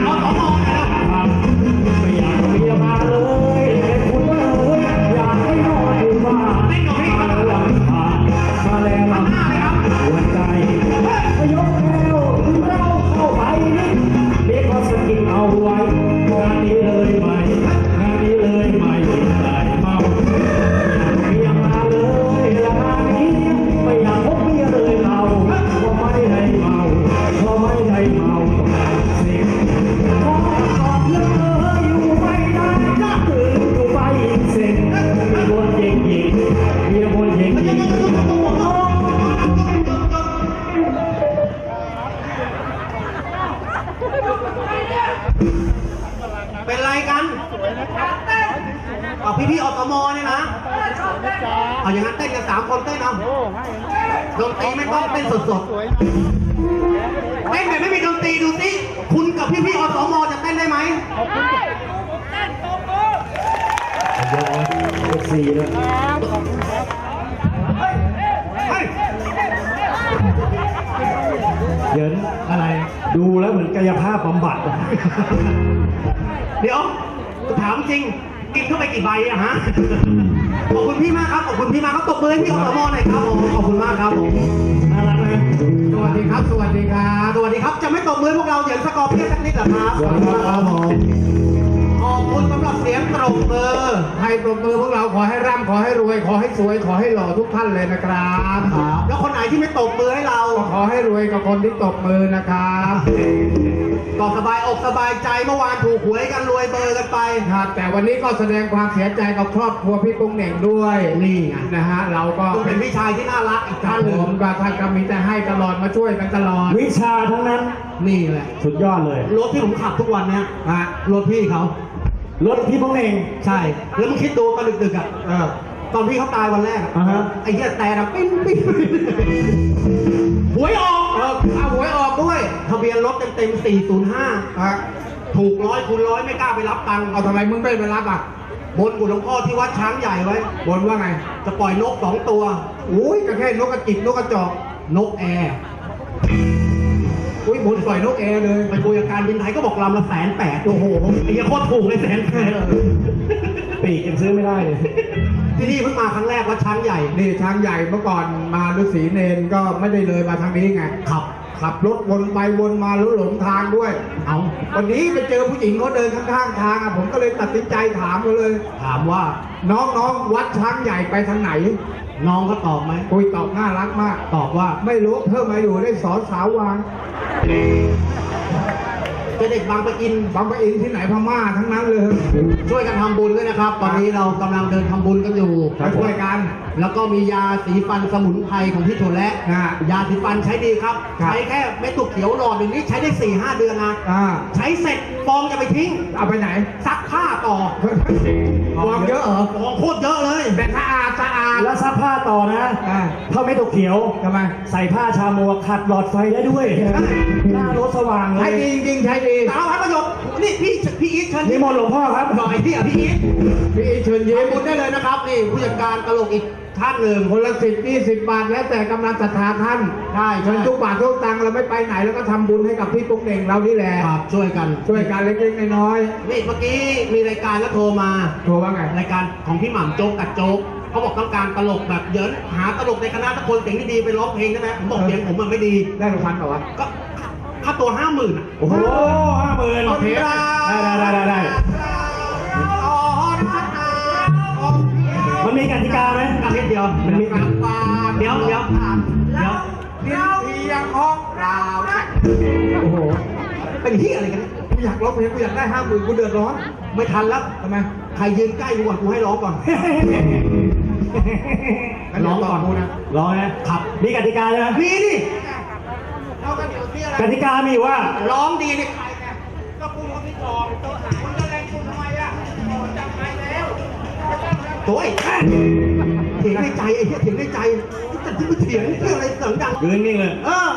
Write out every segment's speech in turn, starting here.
I'm on it. I'm on it. เป็นไรกันเอาพี่พี่ๆอสมเนี่ยนะ เอาอย่างนั้นเต้นกันสามคนเต้นเอาดนตรีไม่ต้องเต้นสดๆเต้นแบบไม่มีดนตรีดูสิคุณกับพี่พี่ๆอสมจะเต้นได้ไหมเยอะนะเลขสี่เลยเฮ้ยเหยินอะไร ดูแล้วเหมือนกายภาพบำบัด เดี๋ยวถามจริง กินเข้าไปกี่ใบอะฮะ ขอบคุณพี่มากครับ ขอบคุณพี่มากครับตบมือให้พี่อสมหน่อยครับผมขอบคุณมากครับผมน่ารักนะสวัสดีครับ สวัสดีครับ สวัสดีครับ จะไม่ตบมือพวกเราเหยินสกอร์เพียสักนิดเหรอครับ สวัสดีครับผม คุณสำหรับเสียงตบมือให้ปรบมือพวกเราขอให้ร่ำขอให้รวย ขอให้สวย ขอให้หล่อทุกท่านเลยนะครับแล้วคนไหนที่ไม่ตบมือให้เราก็ขอให้รวยกับคนที่ตบมือนะครับก็สบายอกสบายใจเมื่อวานถูกหวยกันรวยเบอร์กันไปครับแต่วันนี้ก็แสดงความเสียใจกับครอบครัวพี่ปุ้งเหน่งด้วยนี่ไงนะฮะเราก็คุณเป็นพี่ชายที่น่ารักอีกท่าท่านนหผนึ่งมกับท่านก็มีแต่ให้ตลอดมาช่วยกันตลอด วิชาทั้งนั้นนี่แหละสุดยอดเลยรถที่ผมขับทุกวันเนี้ยฮะรถพี่เขา รถพี่พงเองใช่ แล้วมึงคิดดูตอนดึกๆอะเออตอนพี่เขาตายวันแรกอะอ่าฮะ ไอ้เหี้ยแต่ดังปิ้งปิ้งหวยออกเออเอาหวยออกด้วย ทะเบียนรถเต็มๆ405 ฮะถูกร้อยคูณร้อยไม่กล้าไปรับตังค์เอาทำไมมึงไม่ไปรับอะ บนกุฎหลวงพ่อที่วัดช้างใหญ่ไว้ บนว่าไง จะปล่อยนกสองตัว อุ้ยก็แค่นกกระจิบนกกระจอก นกแอร์ อุ้ยบนปล่อยนกแอร์เลย ไปคุยกับการบินไทยก็บอกลำละแสนแปดโอ้โหไอ้เหี้ยโคตรถูกเลยแสนแปดปีกยังซื้อไม่ได้เลยที่นี่เพิ่งมาครั้งแรกวัดช้างใหญ่ นี่ช้างใหญ่เมื่อก่อนมาฤาษีเนนก็ไม่ได้เลยมาทางนี้ไงขับ ขับรถวนไปวนมาแล้วหลงทางด้วย เอาวันนี้ไปเจอผู้หญิงเขาเดินข้างๆทางอะผมก็เลยตัดสินใจถามเขาเลย ถามว่าน้องๆวัดช้างใหญ่ไปทางไหน น้องก็ตอบไหมคุยตอบน่ารักมาก ตอบว่าไม่รู้เพิ่มมาอยู่ได้สอนสาววาง เป็นเด็กบางปะอิน บางปะอินที่ไหนพม่าทั้งนั้นเลยช่วยกันทำบุญด้วยนะครับ ตอนนี้เรากำลังเดินทำบุญกันอยู่ไปช่วยกัน แล้วก็มียาสีฟันสมุนไพรของพี่โถและนะยาสีฟันใช้ดีครับ ครับ ใช้แค่เม็ดตุกเขียวหลอดหนึ่งนี้ใช้ได้4ี่ห้าเดือนนะ อ่าใช้เสร็จฟองจะไปทิ้ง เอาไปไหนซักผ้าต่อฟองเยอะเหรอฟองโคตรเยอะเลย แต่สะอาดสะอาดแล้วซักผ้าต่อนะ อ่าถ้าไม่ตกเขียว ทำไม ใส่ผ้าชามัวขัดหลอดไฟได้ด้วย หน้ารถสว่างเลใช้ย ดีจริงๆใช้ดีสาวพัดประโยชน์นี่พี่พี่อีทเชิญนิมนต์หลวงพ่อครับหน่อยพี่อะพี่อีทพี่อีทเชิญยิ้มบุญได้เลยนะครับนี่ผู้จัดการตลกอีกท่านหนึ่งคนละสิบยี่สิบบาทแล้วแต่กำลังศรัทธาท่านใช่เชิญทุกบาททุกตังค์เราไม่ไปไหนแล้วก็ทำบุญให้กับพี่ปุ๊กเด่งเรานี่แหละครับช่วยกันช่วยกันเล็กๆน้อยนี่เมื่อกี้มีรายการแล้วโทรมาโทรว่าไงรายการของพี่หม่ำโจ๊กกัดโจ๊กเขาบอกต้องการตลกแบบเยินหาตลกในคณะทุกคนเสียงดีๆไปร้องเพลงได้ไหมผมบอกเสียงผมมันไม่ดีได้รางวัลเปล่าวะก็ ค่าตัวห้าหมื่นอะโอ้โหห้าหมื่นโอเคได้ได้ได้ได้ได้มันมีกติกาไหมอาทิตย์เดียวมันมีเดี๋ยวเดี๋ยวเดี๋ยวเดียวเพียงห้องเราโอ้โหเป็นที่อะไรกันเนี่ยกูอยากร้องเพลงกูอยากได้ห้าหมื่นกูเดือดร้อน ไม่ทันแล้วทำไมใครยืนใกล้กูก่อนกูให้ร้องก่อนร้องก่อนกูนะร้องนะครับมีกติกาใช่ไหมมีดิ เอากันเดี๋ยวที่อะไรกติกามีอยู่ว่า ร้องดีนี่ก็กูเขาไม่บอกโต๊ะหามึงจะแรงกูทำไมอะจับไปแล้วโถ่ไอ้เถียงในใจไอ้เหี้ยเถียงในใจจะที่มาเถียงเรื่องอะไรเสียงดังยืนนิ่งเลยเออ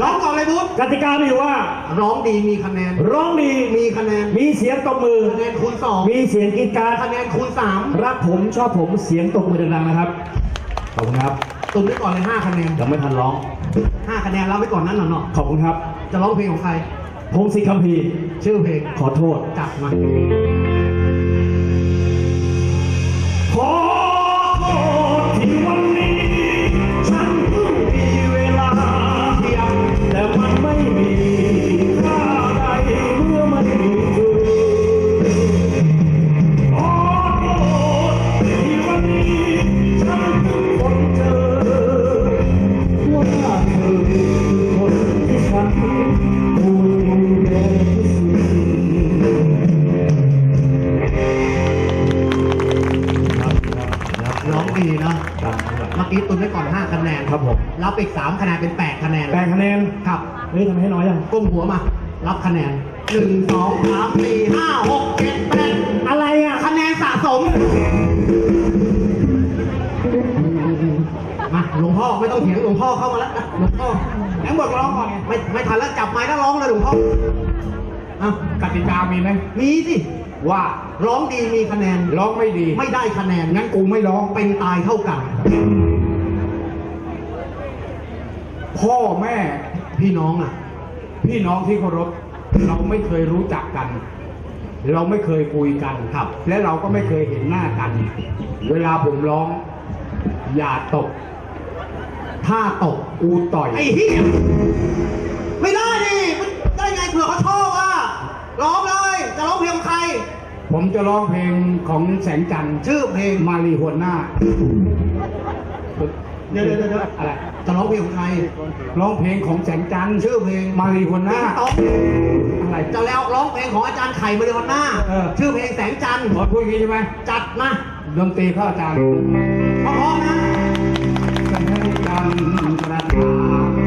ร้องก่อนเลยบุ๊กติกามีอยู่ว่า ร้องดีมีคะแนน ร้องดีมีคะแนน มีเสียงตบมือ คะแนนคูณสองมีเสียงกรีดกรารคะแนนคูณสามรักผมชอบผมเสียงตบมือดังๆนะครับ ขอบคุณครับ ตุนไว้ก่อนเลยห้าคะแนนยังไม่ทันร้อง ห้าคะแนนรับไว้ก่อนนั่นหน่อยเนาะขอบคุณครับ จะร้องเพลงของใครพงศิษฐ์คัมภีร์ชื่อเพลงขอโทษจับมาขอ เฮ้ยทำไมให้น้อยจังก้มหัวมา รับคะแนนหนึ่งสองสามสี่ห้าหกเจ็ดแปดอะไรอะ คะแนนสะสม มาหลวงพ่อไม่ต้องเถียงหลวงพ่อเข้ามาแล้วหลวงพ่อแหงบทร้องก่อนไงไม่ไม่ทันแล้วจับไม้แล้วร้องเลยหลวงพ่ออะกติกามีไหมมีสิว่าร้องดีมีคะแนนร้องไม่ดี ไม่ได้คะแนนงั้นกูไม่ร้องเป็นตายเท่ากัน พ่อแม่ พี่น้องอะ พี่น้องที่เคารพเราไม่เคยรู้จักกัน เราไม่เคยคุยกันครับ และเราก็ไม่เคยเห็นหน้ากัน เวลาผมร้อง อย่าตก ถ้าตกกูต่อยไอ้เหี้ยไม่ได้ดิมันได้ไงเผื่อเขาชอบอะร้องเลยจะร้องเพลงของใคร ผมจะร้องเพลงของแสงจันทร์ชื่อเพลงมารีหัวหน้า เดี๋ยวเดี๋ยวเดี๋ยวอะไรจะร้องเพลงของใครร้องเพลงของแสงจันทร์ชื่อเพลงมารีหัวหน้าต้องอะไรจะแล้วร้องเพลงของอาจารย์ไข่มาริโอน่าเออชื่อเพลงแสงจันทร์ขอพูดอย่างนี้ใช่ไหมจัดมาดนตรีเข้าอาจารย์เพราะๆนะแสงจันทร์กระจ่างต้อง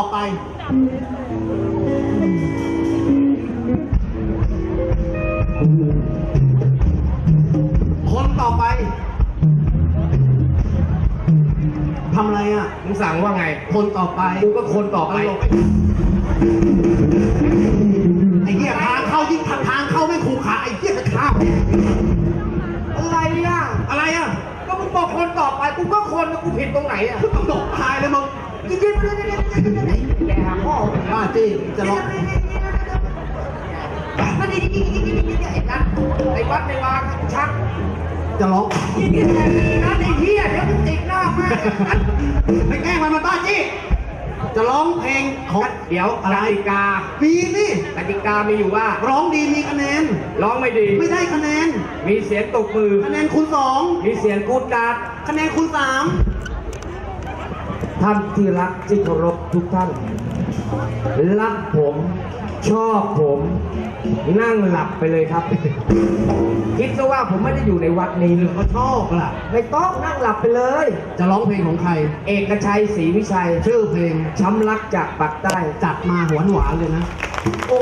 คนต่อไปคนต่อไปทำอะไรอะ มึงสั่งว่าไง คนต่อไปกูก็คนต่อไป ไอ้เหี้ยทางเข้ายิ่งทางทางเข้าไม่ขู่ขาไอ้เหี้ยจะข้ามอะไรอะ อะไรอะ ก็มึงบอกคนต่อไป กูก็คนแล้วกูผิดตรงไหนอะตลกตายเลยมึง แกหาพ่อบ้าจี้จะร้องไอ้นัทไอ้วัดในวางชักจะร้องนัทไอ้เหี้ยเดี๋ยวมึงติดหน้ามากไม่แกล้งมันมาบ้าจี้จะร้องเพลงของเดี๋ยวอะไรกติกามีสิกติกามีอยู่ว่า ร้องดีมีคะแนน ร้องไม่ดี ไม่ได้คะแนน มีเสียงตกมือ คะแนนคูณสอง มีเสียงกูดการ์ดคะแนนคูณสาม ท่านที่รักที่เคารพทุกท่าน รักผมชอบผมนั่งหลับไปเลยครับ คิดซะว่าผมไม่ได้อยู่ในวัดนี้หรือเขาชอบล่ะ ไม่ต้องนั่งหลับไปเลย จะร้องเพลงของใคร เอกชัยศรีวิชัย ชื่อเพลงช้ำรักจากปากใต้ จัดมาหวานหวานๆเลยนะ โอ้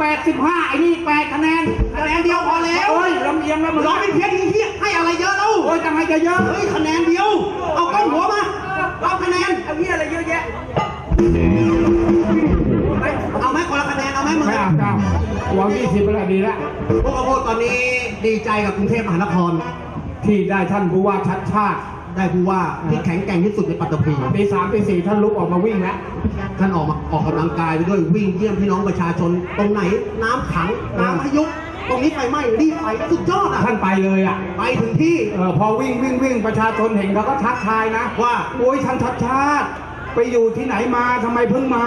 แปดสิบห้าไอ้นี่แปดคะแนนคะแนนเดียวพอแล้ว โอ้ยลำเอียงแล้วมึงร้องเป็นเพี้ยนเฮี้ยให้อะไรเยอะแล้วโอ้ยทำไมจะเยอะ เฮ้ยคะแนนเดียว เอาก้นหัวมารับคะแนนไอ้เหี้ยอะไรเยอะแยะ เอาไหมคนละคะแนนเอาไหมมึงไม่เอาเก้าหวังยี่สิบไปแล้วดีแล้วพวกกระโพดตอนนี้ดีใจกับกรุงเทพมหานคร ที่ได้ท่านผู้ว่าชัดชาติ ได้ผู้ว่าที่แข็งแกร่งที่สุดในปัตตภีตีสามตีสี่ท่านลุกออกมาวิ่งแล้วท่านออกมาออกกำลังกายไปด้วยวิ่งเยี่ยมพี่น้องประชาชน ตรงไหนน้ำขังน้ำพายุตรงนี้ไฟไหม้รีบไปสุดยอดอะท่านไปเลยอะไปถึงที่เออพอวิ่งวิ่งวิ่งประชาชนเห็นเขาก็ทักทายนะว่าโอ้ยท่านชัดชาติ ไปอยู่ที่ไหนมาทำไมเพิ่งมา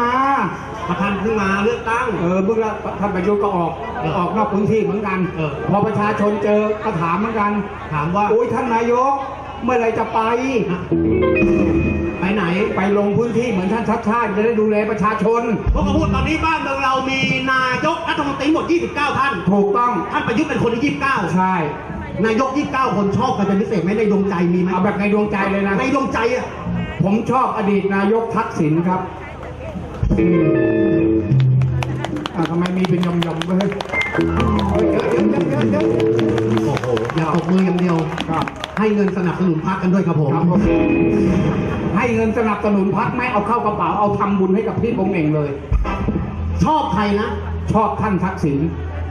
ประธานเพิ่งมาเลือกตั้งเออเพิ่งละท่านประยุทธ์ก็ออกเออออกนอกพื้นที่เหมือนกันเออพอประชาชนเจอก็ถามเหมือนกัน ถามว่าโอ้ยท่านนายก เมื่อไหรจะไป ไปไหน ไปลงพื้นที่เหมือนท่านชัดชาติจะได้ดูแลประชาชน พวกเขาพูดตอนนี้บ้านเมืองเรามีนายกรัฐมนตรีหมด 29 ท่าน ถูกต้อง ท่านประยุทธ์เป็นคนที่ 29 ใช่ นายก 29 คนชอบใครเป็นพิเศษไหมในดวงใจมีไหมเอาแบบในดวงใจเลยนะ ในดวงใจอะ ผมชอบอดีตนายกทักษิณครับ อะทำไมมีเป็นยำๆเว้ยเฮ้ยเยอะเยอะเยอะเยอะเยอะโอ้โหอย่าตบมืออย่างเดียว ครับ ให้เงินสนับสนุนพรรคกันด้วยครับผม ครับผมให้เงินสนับสนุนพักไม่เอาเข้ากระเป๋าเอาทำบุญให้กับพี่ผมเองเลย ชอบใครนะ ชอบท่านทักษิณ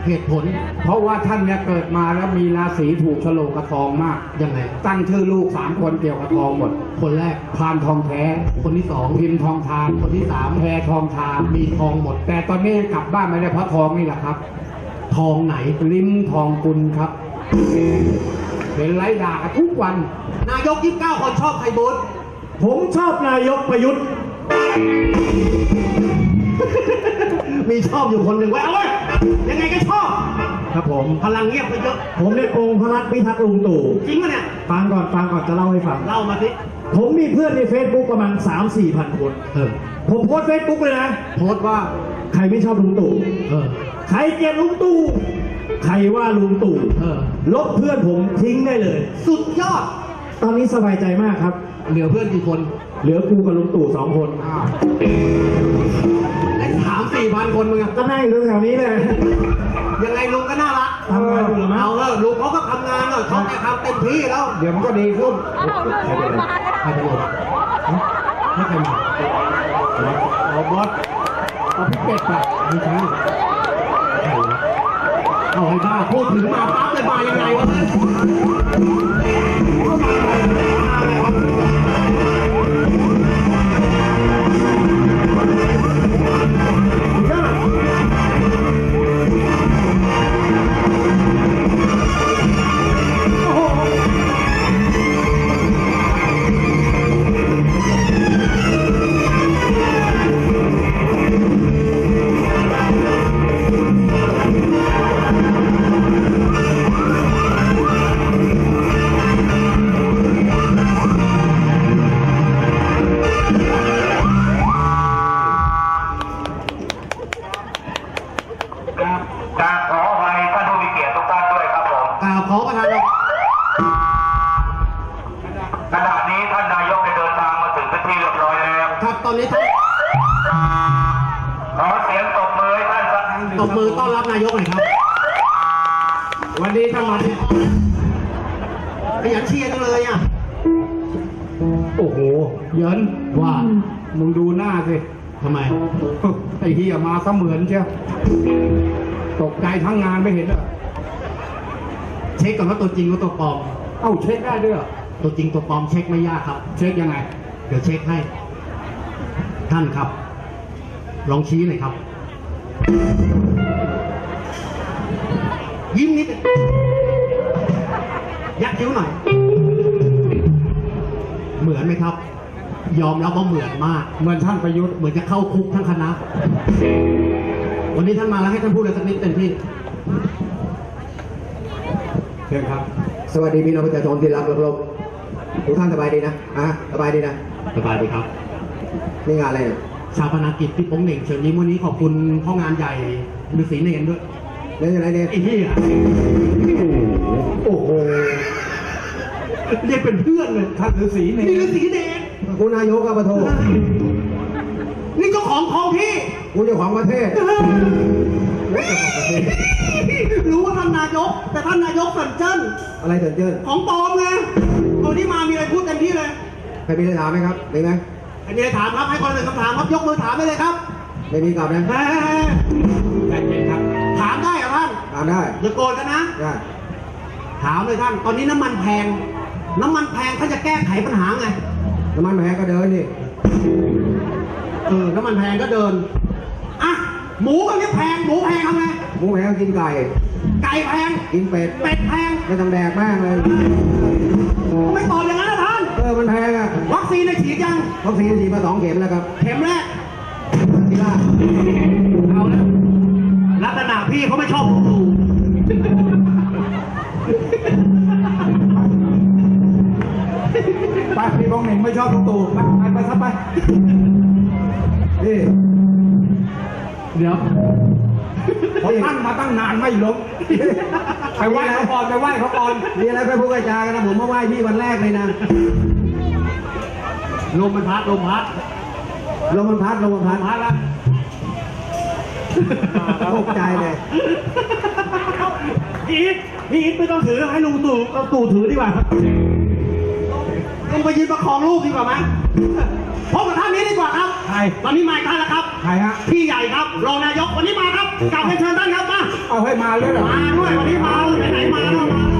เหตุผล เพราะว่าท่านเนี่ยเกิดมาแล้วมีราศีถูกโฉลกกับทองมาก ยังไง ตั้งชื่อลูกสามคนเกี่ยวกับทองหมด คนแรกพานทองแท้ คนที่สองพิมพ์ทองทาน คนที่สามแพรทองทานมีทองหมด แต่ตอนนี้กลับบ้านไม่ได้เพราะทองนี่แหละครับ ทองไหนลิ้มทองกุลครับเห็นไล่ด่ากันทุกวัน นายก29คนชอบใครบูธผมชอบนายกประยุทธ์ มีชอบอยู่คนหนึ่งไว้เอาไว้ ยยังไงก็ชอบ ครับผม พลังเงียบไปเยอะ ผมได้องค์พระรัตน์พิทักษ์ลุงตู่ จริงปะเนี่ย ฟังก่อนฟังก่อนจะเล่าให้ฟัง เล่ามาสิผมมีเพื่อนใน Facebook ประมาณ 3 4พันคน เออ ผมโพสเฟซบุ๊กเลยนะ โพสต์ว่าใครไม่ชอบลุงตู่ เออ ใครเกลียดลุงตู่ ใครว่าลุงตู่เออ ลบเพื่อนผมทิ้งได้เลย สุดยอด ตอนนี้สบายใจมากครับ เหลือเพื่อนกี่คน เหลือกูกับลุงตู่สองคน อ้าว ได้สามสี่พันคนมึงอะก็นั่งอยู่แถวนี้เลย ยังไงลุงก็น่ารักทำงานอยู่เหรอมั้งเอาเออลุงเขาก็ทำงานแล้วเขาจะทำเต็มที่แล้ว เดี๋ยวมันก็ดีขึ้นใครเป็นไรใครเป็นไรไม่ใครมาเอาบอสเอาพี่เป็ดไปไม่ใช่ใครวะเอาให้บ้าพูดถึงมาปั๊บเลยมายังไงวะเนี่ย ก่อนว่าตัวจริงหรือตัวปลอม เอ้าเช็คได้ด้วยเหรอตัวจริงตัวปลอมเช็คไม่ยากครับ เช็คยังไง เดี๋ยวเช็คให้ ท่านครับ ลองชี้หน่อยครับ ยิ้มนิดยักคิ้วหน่อย เหมือนไหมครับ ยอมรับว่าเหมือนมาก เหมือนท่านประยุทธ์เหมือนจะเข้าคุกทั้งคณะ วันนี้ท่านมาแล้วให้ท่านพูดเลยสักนิดเต็มที่เชิญครับ สวัสดีพี่น้องประชาชนที่รักและเคารพทุกท่านสบายดีนะอะสบายดีนะสบายดีครับ นี่งานอะไรเนี่ยชาปนากิจพี่โป้งเหน่งเชิญยิ้มวันนี้ขอบคุณพ่องานใหญ่ฤาษีเนรด้วยเรื่องอะไรเนี่ยไอ้เหี้ยโอ้โหเรียกเป็นเพื่อนเลยท่านฤาษีเนนี่รฤาษีเนรคุณนายกกับปะโทนี่เจ้าของท้องที่คุณเจ้าของประเทศ รู้ว่าท่านนายก แต่ท่านนายกสันเจิ้นอะไรเถิดเจิ้นของปลอมไงตัวที่มามีอะไรพูดเต็มที่เลยใครมีอะไรถามไหมครับมีไหมอันนี้ถามครับให้คนละหนึ่งคำถามครับยกมือถามได้เลยครับไม่มีกลับนะเฮ้ยใจเย็นครับ ถามได้เหรอท่านถามได้อย่าโกรธกันนะ ได้ถามเลยท่าน ตอนนี้น้ำมันแพง น้ำมันแพงเขาจะแก้ไขปัญหาไง น้ำมันแพงก็เดินนี่ เออ น้ำมันแพงก็เดิน อะ หมูก็เนี้ยแพง หมูแพงทำไง หมูแพงกินไก่ ไก่แพง กินเป็ด เป็ดแพง ไม่ต้องแดกแม่งเลยไม่ตอบอย่างนั้นนะท่าน เออ มันแพงอะวัคซีนในฉีดยัง วัคซีนฉีดมาสองเข็มแล้วครับ เข็มแรกที่ล่าเอาละลักษณะพี่เขาไม่ชอบดูไปพี่บ้องเหน่งไม่ชอบลุงตู่ไปไปไปซับไปนี่ เดี๋ยวเขาตั้งมาตั้งนานไม่ล้มไปไหว้เขาก่อนไปไหว้เขาก่อนมีอะไรไปพูดกระจากันนะผมมาไหว้พี่วันแรกเลยนะลมมันพัดลมพัดลมมันพัดลมมันพัดพัดแล้วตกใจเลยพี่อีทพี่อีทไม่ต้องถือให้ลุงตู่เอาตู่ถือดีกว่า ลุงไปยืนประคองลูกดีกว่าไหมพบกับท่านนี้ดีกว่าครับใครตอนนี้มาอีกท่านแล้วครับใครฮะพี่ใหญ่ครับรองนายกวันนี้มาครับกลับไปเชิญท่านครับมาเอาให้มาเลยเหรอมาด้วยวันนี้มาไหนๆมาแล้วมาเขา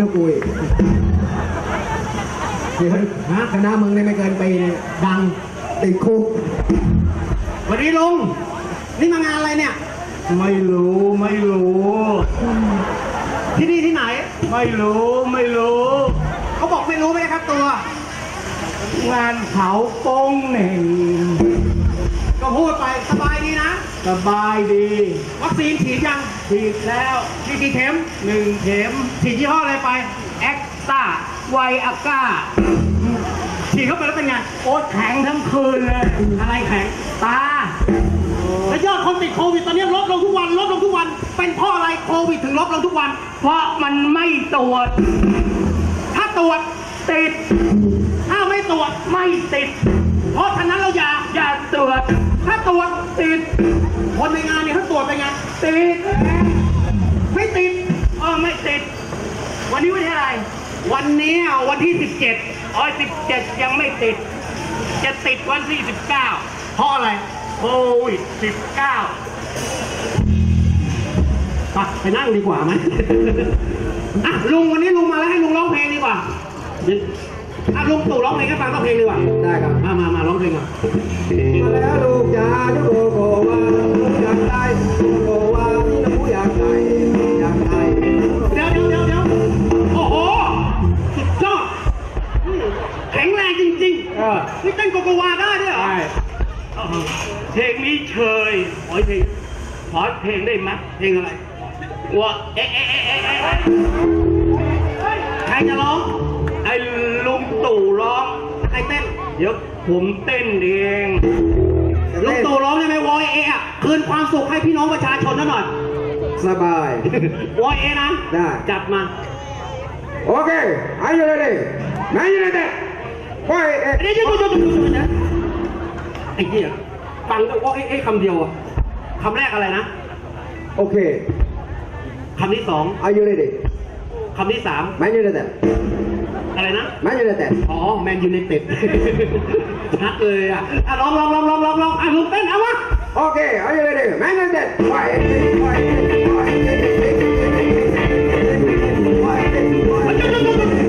เหมือนะกูอีกฮะคณะมึงเนี่ยไม่เกินปีเนี่ยดังติดคุกวัสดีลุงนี่มางานอะไรเนี่ย ไม่รู้ไม่รู้ ที่นี่ที่ไหน ไม่รู้ไม่รู้ เขาบอกไม่รู้ไหมครับตัว งานเผาโป้งเหน่งก็พูดไปสบายดีนะ สบายดี วัคซีนฉีดยังฉีดแล้วฉีดกี่เข็มหนึ่งเข็ม ฉีดยี่ห้ออะไรไป แอคตาไวอาก้าฉีดเข้าไปแล้วเป็นไง โอ๊ตแข็งทั้งคืนเลย อะไรแข็ง ตา แล้วยอดคนติดโควิดตอนนี้ลดลงทุกวัน ลดลงทุกวัน เป็นเพราะอะไรโควิดถึงลดลงทุกวัน เพราะมันไม่ตรวจ ถ้าตรวจติด ถ้าไม่ตรวจไม่ติด เพราะฉะนั้นเราอย่าอย่าตรวจ ถ้าตรวจติด คนในงานเนี่ยถ้าตรวจเป็นไงติด ไม่ติดเออไม่ติด วันนี้วันที่อะไร วันนี้อะวันที่อ๋อสิบเจ็ดยังไม่ติด จะติดวันที่สิบเก้า17เพราะอะไร โควิดสิบเก้าไปไปนั่งดีกว่าไหมอะลุงวันนี้ลุงมาแล้วให้ลุงร้องเพลงดีกว่าเดี๋ยวอะลุงตู่ร้องเพลงให้ฟังสักเพลงดีกว่า ได้ครับ มามามาร้องเพลงก่อนมาแล้วลูกจ๋าดูโกโกวาอยากได้โกโกวานี่นะผู้อยากได้ เออๆนี่เต้นโกโกวาได้ด้วยเหรอ ใช่เพลงนี้เชยขอเพลงขอเพลงได้ไหมเพลงอะไรว่าเอ๊ะเอ๊ะเอ๊ะเอ๊ะเอ๊ะใครจะร้อง ไอ้ลุงตู่ร้องใครเต้น เดี๋ยวผมเต้นเองลุงตู่ร้องได้ไหมวอยเอะอะคืนความสุขให้พี่น้องประชาชนนั่นหน่อยสบาย วอยเอะนะได้ จัดมาโอเค are you ready man you ready ไปเอ๊ะเดี๋ยวเดี๋ยวเดี๋ยวเดี๋ยวเดี๋ยวเดี๋ยวไอ้เหี้ยฟังวอยเอะคำเดียวอะคำแรกอะไรนะ โอเค คำที่สอง are you ready คำที่สาม man you ready อะไรนะ man you ready อ๋อแมนยูไนเต็ดชัดเลยอะอะลองลองลองลองลองลองอะลุงเต้นเอาวะโอเค are you ready man you ready ไปไปไป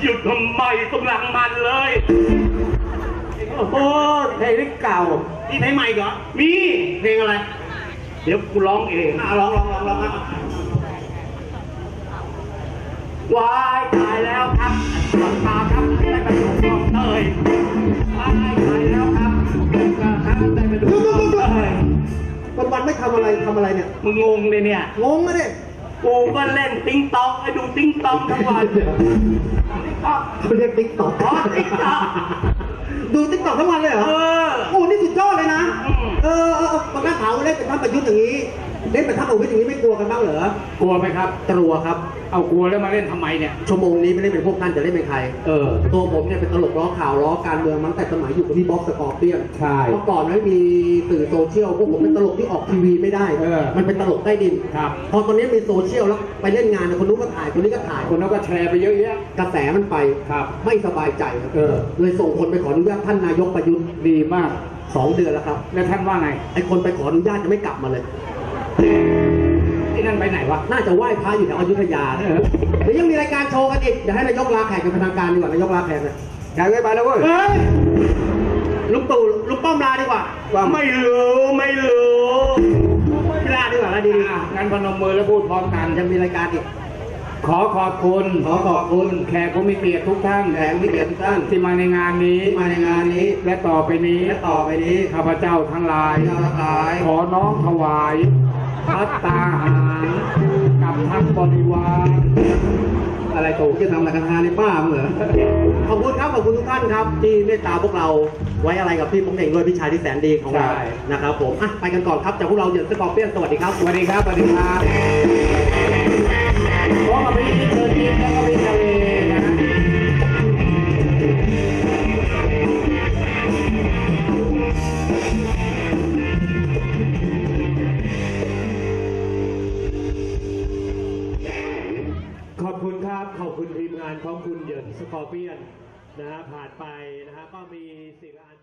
หยุดทำไมต้องหลังมันเลย โอ้โหเพลงนี้เก่านี่เพลงใหม่เหรอ มีเพลงอะไร เดี๋ยวกูร้องเองอะลองลองลองลองอะวายตายแล้วครับหลังคาครับได้ไปดูกองเตยวายตายแล้วครับครับได้ไปดูกองเตยวันวันๆไม่ทำอะไรทำอะไรเนี่ย มึงงงเลยเนี่ย งงอะดิ กูก็เล่นติ๊งตองไอ้ดูติ๊งตองทั้งวันเขาเรียกติ๊กต็อกอ๋อ TikTok ดูติ๊กต็อกทั้งวันเลยเหรอ เออ โอ้ นี่สุดยอดเลยนะอืม เออเออเออตอนกถามว่าเล่นเป็นท่านประยุทธ์อย่างนี้เล่นเป็นท่านประวิตรอย่างนี้ไม่กลัวกันบ้างเหรอกลัวไหมครับ กลัวครับ เอากลัวแล้วมาเล่นทำไมเนี่ย ชั่วโมงนี้ไม่ได้เป็นพวกท่านจะเล่นเป็นใคร เออ ตัวผมเนี่ยเป็นตลกล้อข่าวล้อการเมืองมาตั้งแต่สมัยอยู่กับพี่บ๊อบสกอร์เปียนใช่เมื่อก่อนไม่มีสื่อโซเชียลพวกผมเป็นตลกที่ออกทีวีไม่ได้ เออมันเป็นตลกใต้ดินครับ พอตอนนี้มีโซเชียลแล้วไปเล่นงานคนนู้นก็ถ่ายคนนี้ก็ถ่ายคนนั้นก็แชร์ไปเยอะแยะ กระแสมันไปครับไม่สบายใจครับเออ เลยส่งคนไปขออนุญาตท่านนายกประยุทธ์ ดีมาก สองเดือนแล้วครับ แล้วท่านว่าไง ไอ้คนไปขออนุญาตจะไม่กลับมาเลยไอ้นั่นไปไหนวะ น่าจะไหว้พระอยู่แถวอยุธยาเออ เดี๋ยวยังมีรายการโชว์กันอีกเดี๋ยวให้นายกลาแขกเป็นทางการดีกว่านายกลาแขกเลยแชร์ไปแล้วเว้ย เฮ้ยลุงตู่ลุงป้อมลาดีกว่าไม่รู้ไม่รู้พี่ลาดีกว่าลาดีอะงั้นพนมมือแล้วพูดพร้อมกันยังมีรายการอีก ขอขอบคุณ ขอขอบคุณแขกผู้มีเกียรติทุกท่านแขกผู้มีเกียรติทุกท่านที่มาในงานนี้ที่มาในงานนี้ และต่อไปนี้และต่อไปนี้ข้าพเจ้าทั้งหลายข้าพเจ้าทั้งหลาย ขอน้อมถวายพัตตาหารกับทั้งบริวารอะไรตู่จะทำอะไรกันทานในป้ามึงเหรอขอบคุณครับขอบคุณทุกท่านครับ ที่เมตตาพวกเราไว้อะไรกับพี่ผมเองด้วยพี่ชายที่แสนดีของเรานะครับผมอะไปกันก่อนครับจากพวกเราเหยื่อสกอร์เปียนสวัสดีครับสวัสดีครับสวัสดีครับ ขอบคุณครับ ขอบคุณทีมงานของคุณเหยินสกอร์เปียนนะฮะผ่านไปนะฮะก็มีสิ่งอัน